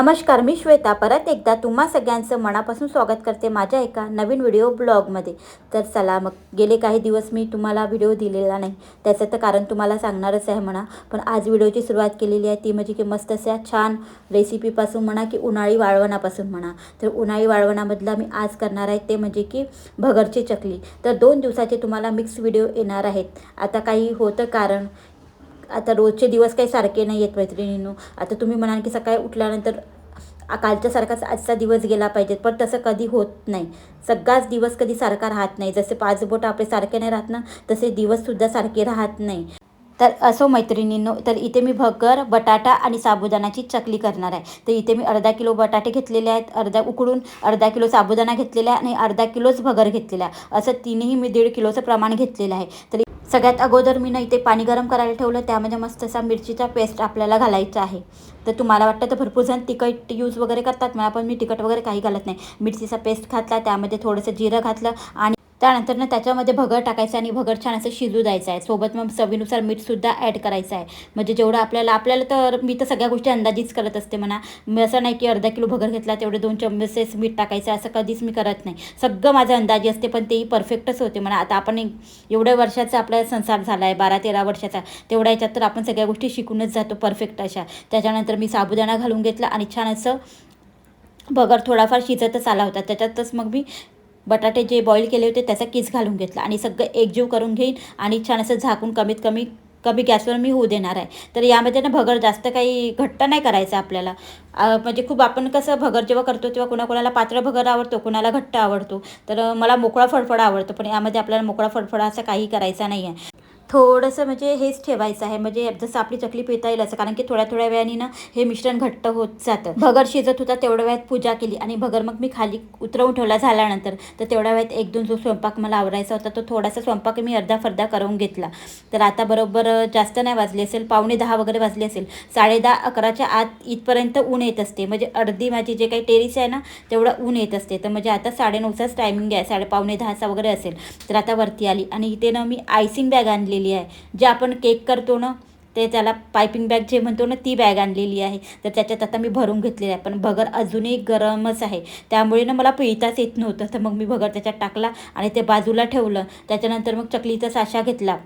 नमस्कार मी श्वेता. परत एकदा तुम्हा सगळ्यांचं मनापासून स्वागत करते माझ्या एका नवीन व्हिडिओ ब्लॉगमध्ये. तर चला मग गेले काही दिवस मी तुम्हाला व्हिडिओ दिलेला नाही. त्याचं तर कारण तुम्हाला सांगणारच आहे म्हणा. पण आज व्हिडिओची सुरुवात केलेली आहे ती म्हणजे की मस्त अशा छान रेसिपीपासून म्हणा की उन्हाळी वाळवणापासून म्हणा. तर उन्हाळी वाळवणामधला मी आज करणार आहे ते म्हणजे की भगरची चकली. तर दोन दिवसाचे तुम्हाला मिक्स व्हिडिओ येणार आहेत. आता काही होतं कारण आता रोजचे दिवस काही सारखे नाही आहेत मैत्रिणींनो. आता तुम्ही म्हणाल की सकाळी उठल्यानंतर कालच्यासारखाच आजचा दिवस गेला पाहिजे पण तसं कधी होत नाही. सगळाच दिवस कधी सारखा राहत नाही. जसे पाच बोट आपले सारखे नाही राहत ना तसे दिवससुद्धा सारखे राहत नाही. तर असो मैत्रिणींनो तर इथे मी भगर बटाटा आणि साबुदाणाची चकली करणार आहे. तर इथे मी अर्धा किलो बटाटे घेतलेले आहेत अर्धा उकडून अर्धा किलो साबुदाणा घेतलेला आहे आणि अर्धा किलोच भगर घेतलेला आहे. असं तिन्ही मी दीड किलोचं प्रमाण घेतलेलं आहे. तर सगळ्यात अगोदर मी ना इथे पाणी गरम करायला ठेवलं. त्यामध्ये मस्त असा मिरचीचा पेस्ट आपल्याला घालायचा आहे. तर तुम्हाला वाटतं तर भरपूर जण तिखट यूज वगैरे करतात. मला पण मी तिखट वगैरे काही घालत नाही. मिरचीचा पेस्ट घातला त्यामध्ये थोडंसं जिरं घातलं आणि त्यानंतर ना त्याच्यामध्ये भगर टाकायचं आणि भगर छान असं शिजू द्यायचं आहे. सोबत मग चवीनुसार मीठसुद्धा ॲड करायचं आहे. म्हणजे जेवढं आपल्याला आपल्याला तर मी तर सगळ्या गोष्टी अंदाजीच करत असते म्हणा. मी असं नाही की अर्धा किलो भगर घेतला तेवढे दोन चम्मचेस मीठ टाकायचं असं कधीच मी करत नाही. सगळं माझं अंदाजी असते पण तेही परफेक्टच होते म्हणा. आता आपण एवढ्या वर्षाचा आपला संसार झाला आहे बारा तेरा वर्षाचा. तेवढ्या याच्यात तर आपण सगळ्या गोष्टी शिकूनच जातो परफेक्ट अशा. त्याच्यानंतर मी साबुदाणा घालून घेतला आणि छान असं भगर थोडाफार शिजतच आला होता. त्याच्यातच मग मी बटाटे जे बॉईल केले होते त्याचा किस घालून घेतला. आणि सगळं एकजीव करून घेईन आणि छान असं झाकून कमीत कमी कमी गॅसवर मी होऊ देणार आहे. तर यामध्ये ना भगर जास्त काही घट्ट नाही करायचं आपल्याला. म्हणजे खूप आपण कसं भगर जेव्हा करतो तेव्हा कोणाकोणाला पात्र भगर आवडतो कोणाला घट्ट आवडतो. तर मला मोकळा फडफडा आवडतो पण यामध्ये आपल्याला मोकळा फडफडा असा काही करायचा नाही आहे थोडंसं म्हणजे हेच ठेवायचं आहे. म्हणजे जसं आपली चकली पिता येईल असं. कारण की थोड्या थोड्या वेळाने ना हे मिश्रण घट्ट होत जातं. भगर शिजत होता तेवढ्या वेळात पूजा केली. आणि भगर मग मी खाली उतरवून ठेवला झाल्यानंतर. तर तेवढ्या वेळात एक दोन जो स्वयंपाक मला आवरायचा होता तो थोडासा स्वयंपाक मी अर्धा फर्धा करून घेतला. तर आता बरोबर जास्त नाही वाजले असेल. पावणे दहा वगैरे वाजले असेल. साडे दहा अकराच्या आत इथपर्यंत ऊन येत असते. म्हणजे अर्धी माझी जे काही टेरिस आहे ना तेवढं ऊन येत असते. तर म्हणजे आता साडेनऊचाच टायमिंग आहे. साडे पावणे दहाचा वगैरे असेल. तर आता वरती आली. आणि इथे ना मी आयसिंग बॅग आणलेली आहे. जे आपण केक करतो ना ते त्याला पायपिंग बॅग जे म्हणतो ना ती बॅग आणलेली आहे. तर त्याच्यात आता मी भरून घेतलेली आहे. पण भगर अजूनही गरमच आहे. त्यामुळे ना मला पिळताच येत नव्हतं. तर मग मी भगर त्याच्यात टाकला आणि ते बाजूला ठेवलं. त्याच्यानंतर मग चकलीचा साशा घेतला.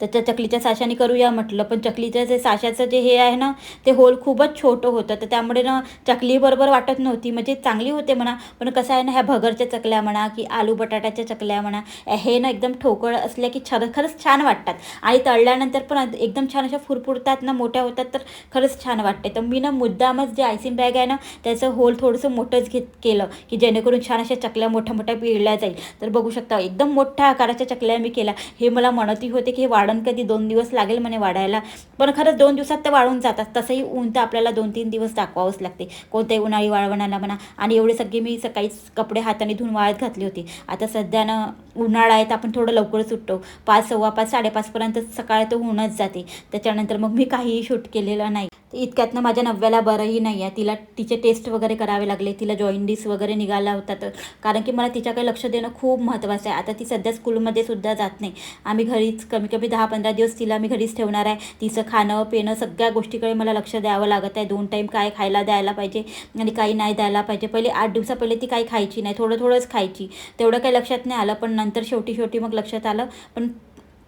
तर त्या चकलीच्या साशाने करूया म्हटलं. पण चकलीचं जे साशाचं जे हे आहे ना ते होल खूपच छोटं होतं. तर त्यामुळे ना चकली बरोबर वाटत नव्हती. म्हणजे चांगली होते म्हणा पण कसं आहे ना ह्या भगरच्या चकल्या म्हणा की आलू बटाट्याच्या चकल्या म्हणा हे ना एकदम ठोकळ असल्या की छर खरंच छान वाटतात. आणि तळल्यानंतर पण एकदम छान अशा फुरफुरतात ना मोठ्या होतात तर खरंच छान वाटते. तर मी ना मुद्दामच जे आयसिंग बॅग आहे ना त्याचं होल थोडंसं मोठंच घेत केलं की जेणेकरून छान अशा चकल्या मोठ्या मोठ्या पिळल्या जाईल. तर बघू शकता एकदम मोठ्या आकाराच्या चकल्या मी केल्या. हे मला म्हणतही होते की हे वाढण कधी दोन दिवस लागेल म्हणे वाढायला. पण खरंच दोन दिवसात ते वाळून जातात. तसंही ऊन तर आपल्याला दोन तीन दिवस दाखवावंच लागते. कोणत्याही उन्हाळी वाळवणाला म्हणा. आणि एवढे सगळे मी सकाळीच कपडे हाताने धुवून वाळत घातले होते. आता सध्यानं उन्हाळा आहे तर आपण थोडं लवकर सुटतो पाच सव्वा पाच साडेपाचपर्यंत सकाळ तर ऊनच जाते. त्याच्यानंतर मग मी काहीही शूट केलेलं नाही. इतक्यातनं माझ्या नव्याला बरंही नाही आहे. तिला तिचे टेस्ट वगैरे करावे लागले तिला जॉईंडिस वगैरे निघाला होता तर. कारण की मला तिच्याकडे लक्ष देणं खूप महत्त्वाचं आहे. आता ती सध्या स्कूलमध्ये सुद्धा जात नाही. आम्ही घरीच कमी कमी दहा पंधरा दिवस तिला मी घरीच ठेवणार आहे. तिचं खाणं पिणं सगळ्या गोष्टीकडे मला लक्ष द्यावं लागत आहे. दोन टाईम काय खायला द्यायला पाहिजे आणि काही नाही द्यायला पाहिजे. पहिले आठ दिवसा पहिले ती काही खायची नाही. थोडं थोडंच खायची. तेवढं काही लक्षात नाही आलं पण नंतर शेवटी शेवटी मग लक्षात आलं. पण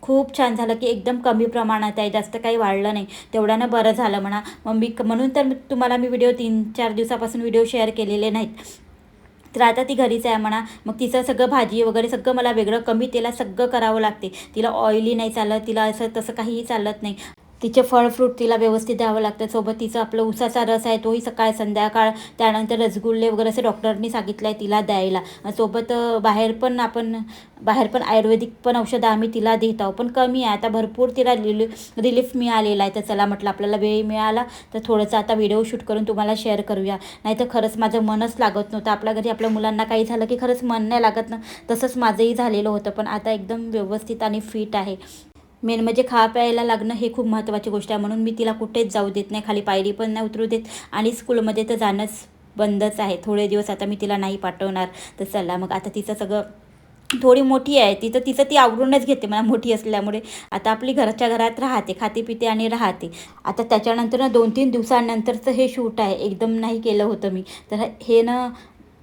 खूप छान झालं की एकदम कमी प्रमाणात आहे जास्त काही वाढलं नाही. तेवढ्यानं बरं झालं म्हणा. मग मी म्हणून तर तुम्हाला मी व्हिडिओ तीन चार दिवसापासून व्हिडिओ शेअर केलेले नाहीत. तर आता ती घरीच आहे म्हणा. मग तिचं सगळं भाजी वगैरे सगळं मला वेगळं कमी तेला सगळं करावं लागते. तिला ऑइली नाही चालत तिला असं तसं काहीही चालत नाही. तिचे फळ फ्रूट तिला व्यवस्थित द्यावं लागतं. सोबत तिचं आपलं उसाचा रस आहे तोही सकाळ संध्याकाळ त्यानंतर रसगुल्ले वगैरे असं डॉक्टरनी सांगितलं आहे तिला द्यायला. सोबत बाहेर पण आपण बाहेर पण आयुर्वेदिक पण औषधं आम्ही तिला देत आहोत. पण कमी आहे. आता भरपूर तिला रिली रिलीफ मिळालेला आहे. तर चला म्हटलं आपल्याला वेळ मिळाला तर थोडंसं आता व्हिडिओ शूट करून तुम्हाला शेअर करूया. नाही तर खरंच माझं मनच लागत नव्हतं. आपल्या घरी आपल्या मुलांना काही झालं की खरंच मन नाही लागत ना. तसंच माझंही झालेलं होतं. पण आता एकदम व्यवस्थित आणि फिट आहे. मेन म्हणजे खा प्यायला लागणं हे खूप महत्त्वाची गोष्ट आहे. म्हणून मी तिला कुठेच जाऊ देत नाही खाली पायरी पण नाही उतरू देत आणि स्कूलमध्ये तर जाणंच बंदच आहे. थोडे दिवस आता मी तिला नाही पाठवणार तर चला मग आता तिचं सगळं थोडी मोठी आहे. ती तर तिचं ती आवरूनच घेते मला मोठी असल्यामुळे. आता आपली घरच्या घरात राहते खाते पिते आणि राहते. आता त्याच्यानंतर ना दोन तीन दिवसानंतरचं हे शूट आहे. एकदम नाही केलं होतं मी. तर हे ना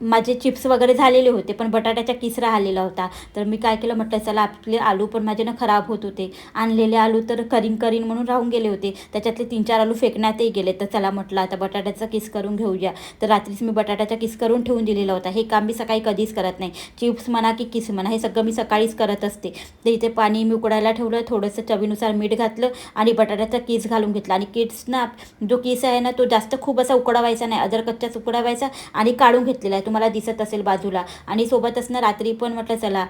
माझे चिप्स वगैरे झालेले होते पण बटाट्याचा किस राहिलेला होता. तर मी काय केलं म्हटलं चला आपले आलू पण माझे ना खराब होत होते. आणलेले आलू तर करीन करीन म्हणून राहून गेले होते. त्याच्यातले तीन चार आलू फेकण्यातही गेले. तर चला म्हटलं आता बटाट्याचा किस करून घेऊया. तर रात्रीच मी बटाट्याचा किस करून ठेवून दिलेला होता. हे काम मी सकाळी कधीच करत नाही. चिप्स म्हणा की किस म्हणा हे सगळं मी सकाळीच करत असते. तर इथे पाणी मी उकडायला ठेवलं थोडंसं चवीनुसार मीठ घातलं आणि बटाट्याचा किस घालून घेतला. आणि किस ना जो किस आहे ना तो जास्त खूप असा उकडावायचा नाही. अदर कच्चाच उकडावायचा आणि काढून घेतलेला आहे. तुम्हाला दिसत असेल बाजूला. आणि सोबतच ना रात्री पण म्हटलं चला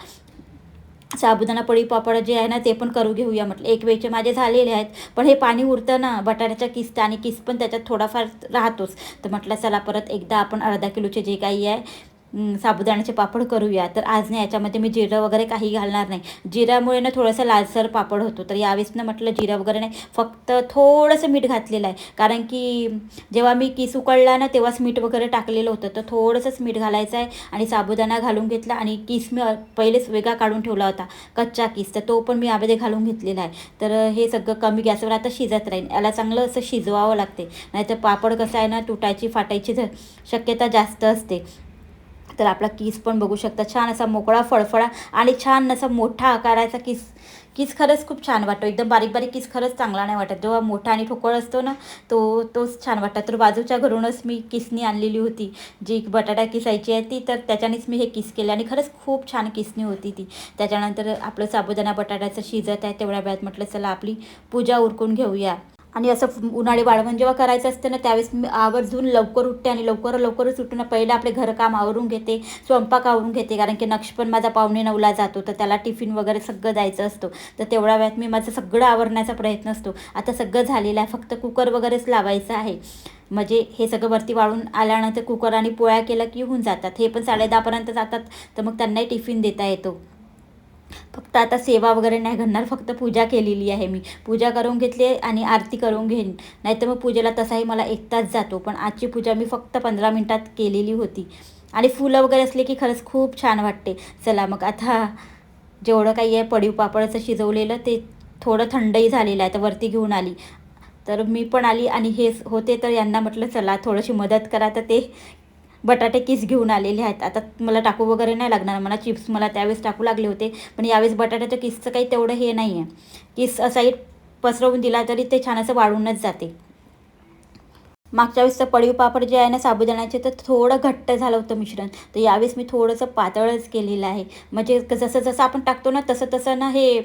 साबुदाणा पडी पापड जे आहे ना ते पण करू घेऊया म्हटलं. एक वेळचे माझे झालेले आहेत पण हे पाणी उरतं ना बटाट्याच्या किस्त आणि किस पण त्याच्यात थोडाफार राहतोच. तर म्हटलं चला परत एकदा आपण अर्धा किलोचे जे काही आहे साबुदाण्याचे पापड करूया. तर आज नाही याच्यामध्ये मी जिरं वगैरे काही घालणार नाही. जिऱ्यामुळे ना थोडंसं लालसर पापड होतो. तर यावेळेस ना म्हटलं जिरं वगैरे नाही फक्त थोडंसं मीठ घातलेलं आहे. कारण की जेव्हा मी किस उकळला ना तेव्हाच मीठ वगैरे टाकलेलं होतं. तर थोडंसंच मीठ घालायचं आहे आणि साबुदाणा घालून घेतला आणि किस मी पहिलेच वेगळा काढून ठेवला होता. कच्चा किस. तर तो पण मी यामध्ये घालून घेतलेला आहे. तर हे सगळं कमी गॅसवर आता शिजत राहील. याला चांगलं असं शिजवावं लागते. नाहीतर पापड कसं आहे ना तुटायची फाटायची शक्यता जास्त असते. तर आपला किस पण बघू शकता. छान असा मोकळा फळफळा आणि छान असा मोठा आकाराचा किस. किस खरंच खूप छान वाटतो. एकदम बारीक बारीक किस खरंच चांगला नाही वाटत. जेव्हा मोठा आणि ठोकळ असतो ना तो तोच छान वाटतो. तर बाजूच्या घरूनच मी किसनी आणलेली होती. जी बटाटा किसायची आहे ती तर त्याच्यानेच मी हे किस केले आणि खरंच खूप छान किसनी होती ती. त्याच्यानंतर आपलं साबुदाणा बटाट्याचं शिजत आहे. तेवढ्या वेळात म्हटलं चला आपली पूजा उरकून घेऊया. आणि असं उन्हाळी वाळवण जेव्हा करायचं असतं ना त्यावेळेस मी आवर्जून लवकर उठते आणि लवकर लवकरच उठून पहिलं आपले घरकाम आवरून घेते स्वयंपाक आवरून घेते. कारण की नक्ष पण माझा पावणे नऊला जातो तर त्याला टिफिन वगैरे सगळं द्यायचं असतो. तर तेवढ्या वेळात मी माझं सगळं आवरण्याचा प्रयत्न असतो. आता सगळं झालेलं आहे फक्त कुकर वगैरेच लावायचं आहे. म्हणजे हे सगळं वरती वाळून आल्यानंतर कुकर आणि पोळ्या केलं की होऊन जातात. हे पण साडेदहापर्यंत जातात तर मग त्यांनाही टिफिन देता येतो. फक्त आता सेवा वगैरे नाही घडणार फक्त पूजा केलेली आहे मी. पूजा करून घेतली आणि आरती करून घेईन. नाहीतर मग पूजेला तसाही मला एक तास जातो पण आजची पूजा मी फक्त पंधरा मिनटात केलेली होती. आणि फुलं वगैरे असले की खरंच खूप छान वाटते. चला मग आता जेवढं काही आहे पडीव पापडचं शिजवलेलं ते थोडं थंडही झालेलं आहे तर वरती घेऊन आली. तर मी पण आली आणि हे होते तर यांना म्हटलं चला थोडीशी मदत करा तर ते बटाटे किस घेऊन आलेले आहेत? आता मला टाकू वगैरे नाही लागणार. मला चिप्स मला त्यावेळेस टाकू लागले होते पण यावेळेस बटाट्याचं किसचं काही तेवढं हे नाही आहे किस असाही पसरवून दिला तरी ते छान असं वाढूनच जाते. मागच्या वेळेस तर पापड जे आहे ना साबुदाण्याचे तर थोडं घट्ट झालं होतं मिश्रण. तर यावेळेस मी थोडंसं पातळच केलेलं आहे. म्हणजे जसं जसं आपण टाकतो ना तसं तसं ना हे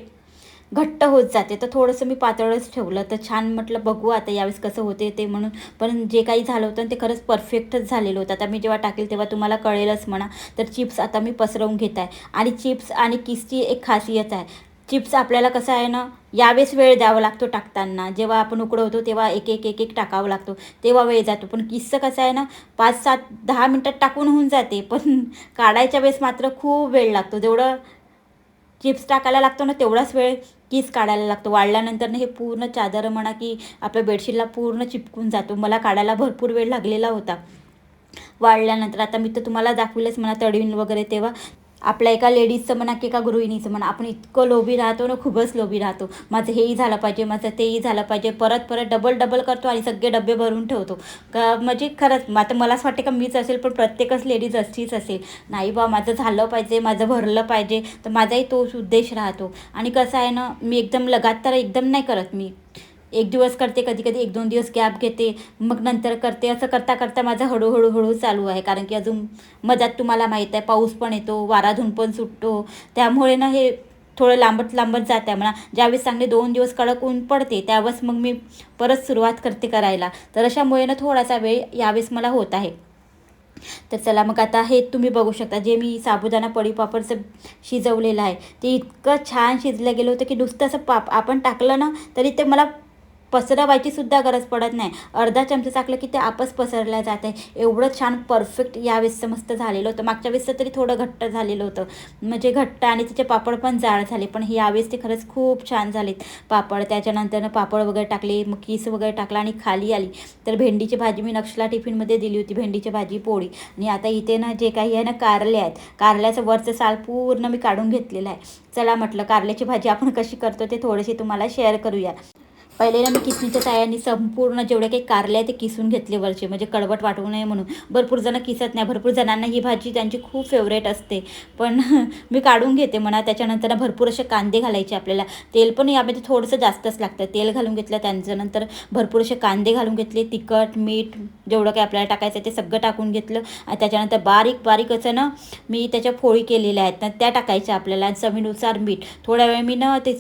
घट्ट होत जाते. तर थोडंसं मी पातळच ठेवलं. तर छान म्हटलं बघू आता यावेळेस कसं होते ते म्हणून. पण जे काही झालं होतं ते खरंच परफेक्टच झालेलं होतं. आता मी जेव्हा टाकेल तेव्हा तुम्हाला कळेलच म्हणा. तर चिप्स आता मी पसरवून घेत आहे. आणि चिप्स आणि किसची एक खासियत आहे. चिप्स आपल्याला कसं आहे ना यावेळेस वेळ द्यावा लागतो टाकताना. जेव्हा आपण उकडवतो तेव्हा एक एक एक एक टाकावं लागतो. तेव्हा वेळ जातो. पण किस्सं कसं आहे ना पाच सात दहा मिनटात टाकून होऊन जाते. पण काढायच्या वेळेस मात्र खूप वेळ लागतो. जेवढं चिप्स टाकायला लागतो ना तेवढाच वेळ कीस काढायला लागतो. वाढल्यानंतर हे पूर्ण चादर म्हणा की आपल्या बेडशीटला पूर्ण चिपकून जातो. मला काढायला भरपूर वेळ लागलेला होता. वाळल्यानंतर आता मी तर तुम्हाला दाखवलेच म्हणा तडवीन वगैरे तेव्हा. आपल्या एका लेडीजचं म्हणा की एका गृहिणीचं म्हणा आपण इतकं लोभी राहतो ना खूपच लोभी राहतो. माझं हेही झालं पाहिजे माझं तेही झालं पाहिजे परत परत डबल डबल करतो आणि सगळे डबे भरून ठेवतो. का म्हणजे खरंच आता मलाच वाटते का मीच असेल पण प्रत्येकच लेडीज अशीच असेल. नाही बा माझं झालं पाहिजे माझं भरलं पाहिजे तर माझाही तोच उद्देश राहतो. आणि कसं आहे ना मी एकदम लगातार एकदम नाही करत मी. एक दिवस करते कधी कधी एक दोन दिवस गॅप घेते मग नंतर करते. असं करता करता माझं हळूहळू हळू चालू आहे. कारण की अजून मजात तुम्हाला माहीत आहे पाऊस पण येतो वाराधून पण सुटतो. त्यामुळे ना हे थोडं लांबत लांबत जात आहे. म्हणा ज्यावेळेस चांगले दोन दिवस कडक ऊन पडते त्यावेळेस मग मी परत सुरुवात करते करायला. तर अशामुळे ना थोडासा वेळ यावेळेस मला होत आहे. तर चला मग आता हे तुम्ही बघू शकता. जे मी साबुदाणा पडी पापडचं शिजवलेलं आहे ते इतकं छान शिजलं गेलं होतं की नुसतं असं पाप आपण टाकलं ना तरी ते मला पसरवायची सुद्धा गरज पडत नाही. अर्धा चमचा टाकलं की ते आपच पसरल्या आहे. एवढं छान परफेक्ट यावेळेसचं मस्त झालेलं होतं. मागच्या वेळेसचं तरी थोडं घट्ट झालेलं होतं. म्हणजे घट्ट आणि तिचे पापड पण जाड झाले. पण यावेळेस ते खरंच खूप छान झालेत पापड. त्याच्यानंतर पापड वगैरे टाकले मग किस वगैरे टाकला आणि खाली आली. तर भेंडीची भाजी मी नक्षला टिफिनमध्ये दिली होती भेंडीची भाजी पोळी. आणि आता इथे ना जे काही आहे ना कारले आहेत. कारल्याचं वरचं साल पूर्ण मी काढून घेतलेलं आहे. चला म्हटलं कारल्याची भाजी आपण कशी करतो ते थोडीशी तुम्हाला शेअर करूया. पहिले ना मी किसणीच्या साह्याने संपूर्ण जेवढे काही कारले आहे ते किसून घेतले वरचे म्हणजे कडवट वाटू नये म्हणून. भरपूर जणं किसत नाही भरपूर जणांना ही भाजी त्यांची खूप फेवरेट असते. पण मी काढून घेते म्हणा त्याच्यानंतर ना भरपूर असे कांदे घालायचे आपल्याला. तेल पण यामध्ये थोडंसं जास्तच लागतं. तेल घालून घेतलं त्यांच्यानंतर भरपूर असे कांदे घालून घेतले तिखट मीठ जेवढं काही आपल्याला टाकायचं ते सगळं टाकून घेतलं. आणि त्याच्यानंतर बारीक बारीक असं ना मी त्याच्या फोळी केलेल्या आहेत ना त्या टाकायच्या आपल्याला आणि चवीनुसार मीठ. थोड्या वेळ मी ना ते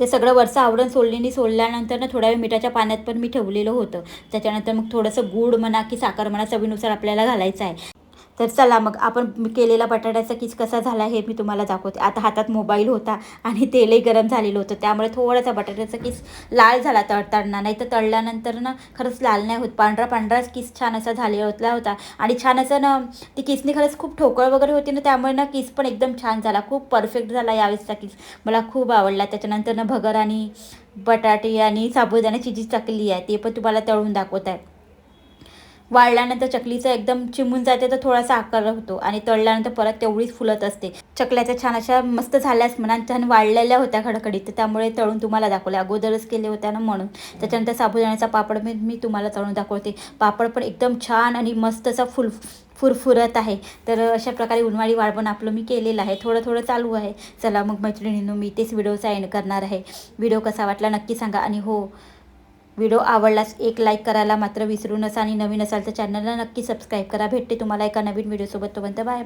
ते सगळं वरचं आवरण सोडलेली सोडल्यानंतर ना थोड्या वेळ मिठाच्या पाण्यात पण मी ठेवलेलं होतं. त्याच्यानंतर मग थोडंसं गूळ म्हणा की साखर म्हणा चवीनुसार आपल्याला घालायचं आहे. तर चला मग आपण केलेला बटाट्याचा किस कसा झाला हे मी तुम्हाला दाखवते. आता हातात मोबाईल होता आणि तेलही गरम झालेलं होतं. त्यामुळे थोडासा बटाट्याचा किस लाल झाला तळताना. नाही तर तळल्यानंतर ना खरंच लाल नाही होत. पांढरा पांढराच किस छान असा झालेला होता. आणि छान असं ना ती किसनी खरंच खूप ठोकळ वगैरे होती ना त्यामुळे ना किस पण एकदम छान झाला. खूप परफेक्ट झाला यावेळेसचा किस. मला खूप आवडला. त्याच्यानंतर ना भगर आणि बटाटे आणि साबुदाण्याची जी चकली आहे. ते पण तुम्हाला तळून दाखवत आहे. वाळल्यानंतर चकलीचं एकदम चिमून जाते तर थोडासा आकार होतो आणि तळल्यानंतर परत तेवढीच फुलत असते. चकल्याच्या छान अशा मस्त झाल्यास म्हणा छान वाळलेल्या होत्या खडखडीत तर त्यामुळे तळून तुम्हाला दाखवल्या अगोदरच केले होत्या ना म्हणून. त्याच्यानंतर साबुदाण्याचा पापड मी मी तुम्हाला तळून दाखवते. पापड पण एकदम छान आणि मस्त असा फुल फुरफुरत आहे. तर अशा प्रकारे उन्हाळी वाळवण आपलं मी केलेलं आहे. थोडं थोडं चालू आहे. चला मग मैत्रिणींनो मी तेच व्हिडिओचा एंड करणार आहे. व्हिडिओ कसा वाटला नक्की सांगा. आणि हो व्हिडिओ आवडलास एक लाईक करायला मात्र विसरू नसा आणि नवीन असाल तर चॅनलला नक्की सबस्क्राईब करा. भेटते तुम्हाला एका नवीन व्हिडिओसोबत तोपर्यंत बाय बाय